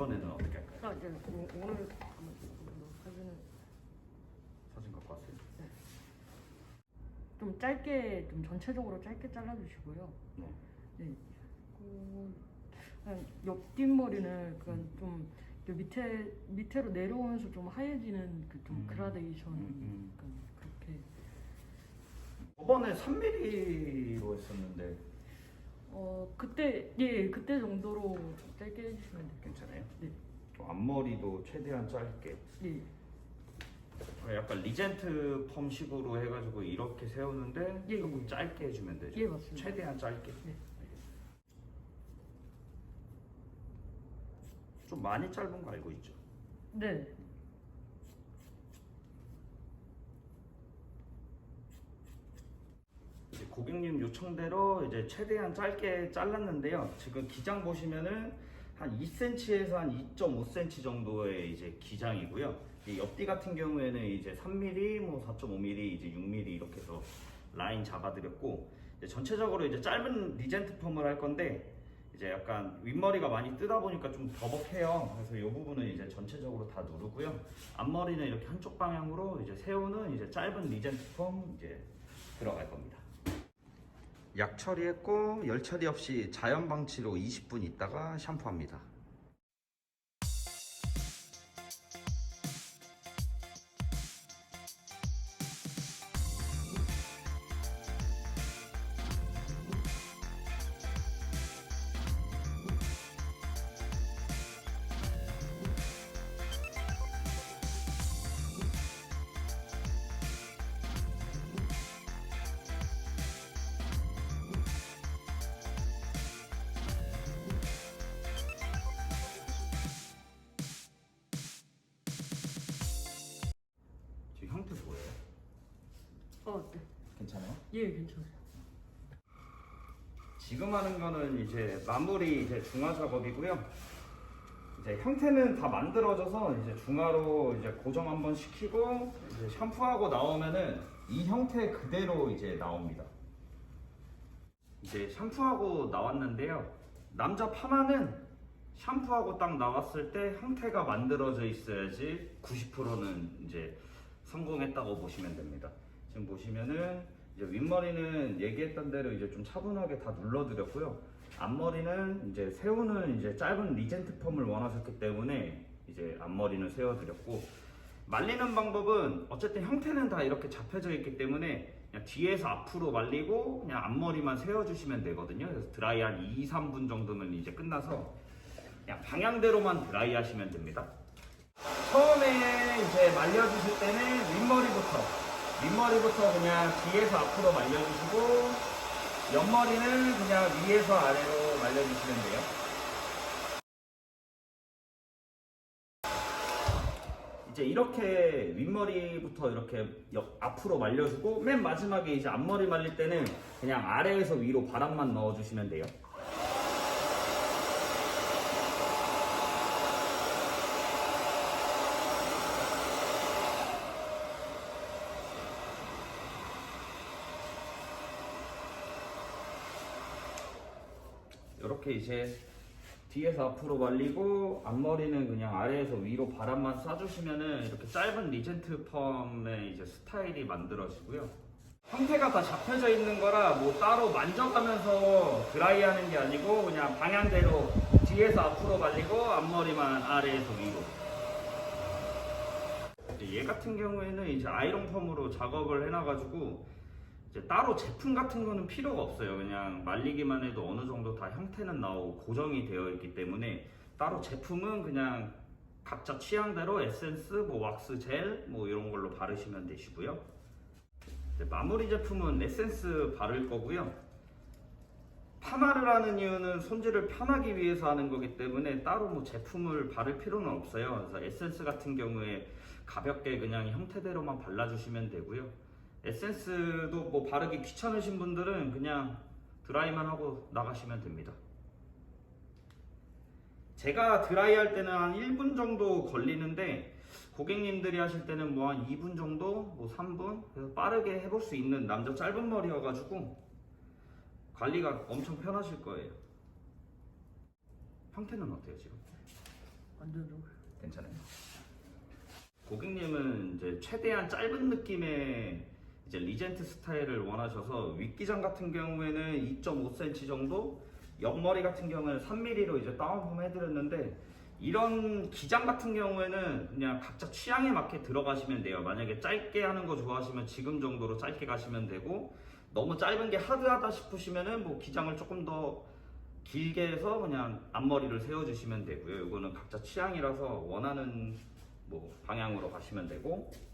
이번에는 어떻게 할까요? 아, 네. 오- 오늘 사진을 사진 갖고 왔어요. 좀 짧게 좀 전체적으로 짧게 잘라주시고요. 네. 네. 그, 옆뒷머리는 그냥 좀 이렇게 밑에 밑으로 내려오면서 좀 하얘지는 그 좀 음. 그라데이션 음, 음. 약간 그렇게 저번에 3mm로 했었는데 어 그때 예 그때 정도로 짧게 해주시면 돼요. 괜찮아요? 네. 또 앞머리도 최대한 짧게. 예. 약간 리젠트 펌식으로 해가지고 이렇게 세우는데 예, 조금 예. 짧게 해주면 되죠. 예 맞습니다. 최대한 짧게. 네. 좀 많이 짧은 거 알고 있죠? 네. 이제 고객님 요청대로 이제 최대한 짧게 잘랐는데요. 지금 기장 보시면은 한 2cm에서 한 2.5cm 정도의 이제 기장이고요. 이 옆뒤 같은 경우에는 이제 3mm, 뭐 4.5mm, 이제 6mm 이렇게 해서 라인 잡아드렸고 이제 전체적으로 이제 짧은 리젠트 펌을 할 건데 이제 약간 윗머리가 많이 뜨다 보니까 좀 더벅해요. 그래서 이 부분은 이제 전체적으로 다 누르고요. 앞머리는 이렇게 한쪽 방향으로 이제 세우는 이제 짧은 리젠트 펌 이제 들어갈 겁니다. 약 처리했고 열 처리 없이 자연 방치로 20분 있다가 샴푸합니다. 어 네. 괜찮아요? 예 괜찮아요. 지금 하는 거는 이제 마무리 이제 중화 작업이고요. 이제 형태는 다 만들어져서 이제 중화로 이제 고정 한번 시키고 이제 샴푸하고 나오면은 이 형태 그대로 이제 나옵니다. 이제 샴푸하고 나왔는데요. 남자 파마는 샴푸하고 딱 나왔을 때 형태가 만들어져 있어야지 90%는 이제 성공했다고 보시면 됩니다. 지금 보시면은 이제 윗머리는 얘기했던 대로 이제 좀 차분하게 다 눌러드렸고요. 앞머리는 이제 세우는 이제 짧은 리젠트 펌을 원하셨기 때문에 이제 앞머리는 세워드렸고 말리는 방법은 어쨌든 형태는 다 이렇게 잡혀져 있기 때문에 그냥 뒤에서 앞으로 말리고 그냥 앞머리만 세워주시면 되거든요. 그래서 드라이 한 2, 3분 정도면 이제 끝나서 그냥 방향대로만 드라이 하시면 됩니다. 처음에 이제 말려주실 때는 윗머리부터 윗머리부터 그냥 뒤에서 앞으로 말려주시고 옆머리는 그냥 위에서 아래로 말려주시면 돼요. 이제 이렇게 윗머리부터 이렇게 옆, 앞으로 말려주고 맨 마지막에 이제 앞머리 말릴 때는 그냥 아래에서 위로 바람만 넣어주시면 돼요. 이렇게 이제 뒤에서 앞으로 말리고 앞머리는 그냥 아래에서 위로 바람만 쏴주시면은 이렇게 짧은 리젠트 펌의 이제 스타일이 만들어지고요. 형태가 다 잡혀져 있는 거라 뭐 따로 만져가면서 드라이하는 게 아니고 그냥 방향대로 뒤에서 앞으로 말리고 앞머리만 아래에서 위로. 얘 같은 경우에는 이제 아이롱 펌으로 작업을 해놔가지고 이제 따로 제품 같은 거는 필요가 없어요. 그냥 말리기만 해도 어느 정도 다 형태는 나오고 고정이 되어 있기 때문에 따로 제품은 그냥 각자 취향대로 에센스, 뭐 왁스 젤, 뭐 이런 걸로 바르시면 되시고요. 마무리 제품은 에센스 바를 거고요. 파마를 하는 이유는 손질을 편하기 위해서 하는 거기 때문에 따로 뭐 제품을 바를 필요는 없어요. 그래서 에센스 같은 경우에 가볍게 그냥 형태대로만 발라주시면 되고요. 에센스도 뭐 바르기 귀찮으신 분들은 그냥 드라이만 하고 나가시면 됩니다. 제가 드라이 할 때는 한 1분 정도 걸리는데 고객님들이 하실 때는 뭐 한 2분 정도, 뭐 3분 그래서 빠르게 해볼 수 있는 남자 짧은 머리여가지고 관리가 엄청 편하실 거예요. 형태는 어때요 지금? 완전 좋아요. 괜찮아요. 고객님은 이제 최대한 짧은 느낌의 이제 리젠트 스타일을 원하셔서 윗기장 같은 경우에는 2.5cm 정도, 옆머리 같은 경우에는 3mm로 이제 다운펌 해드렸는데 이런 기장 같은 경우에는 그냥 각자 취향에 맞게 들어가시면 돼요. 만약에 짧게 하는 거 좋아하시면 지금 정도로 짧게 가시면 되고 너무 짧은 게 하드하다 싶으시면은 뭐 기장을 조금 더 길게 해서 그냥 앞머리를 세워주시면 되고요. 이거는 각자 취향이라서 원하는 뭐 방향으로 가시면 되고 이제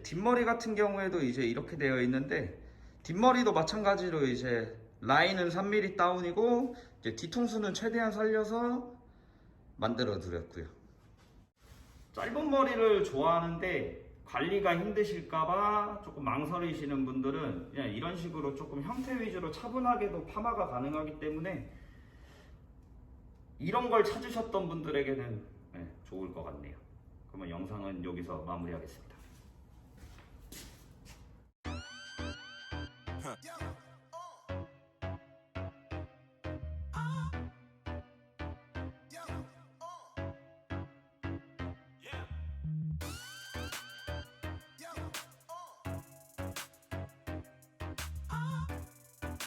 뒷머리 같은 경우에도 이제 이렇게 되어 있는데 뒷머리도 마찬가지로 이제 라인은 3mm 다운이고 이제 뒤통수는 최대한 살려서 만들어 드렸고요. 짧은 머리를 좋아하는데 관리가 힘드실까봐 조금 망설이시는 분들은 그냥 이런 식으로 조금 형태 위주로 차분하게도 파마가 가능하기 때문에 이런 걸 찾으셨던 분들에게는 네, 좋을 것 같네요. 그러면 영상은 여기서 마무리하겠습니다. Yeah.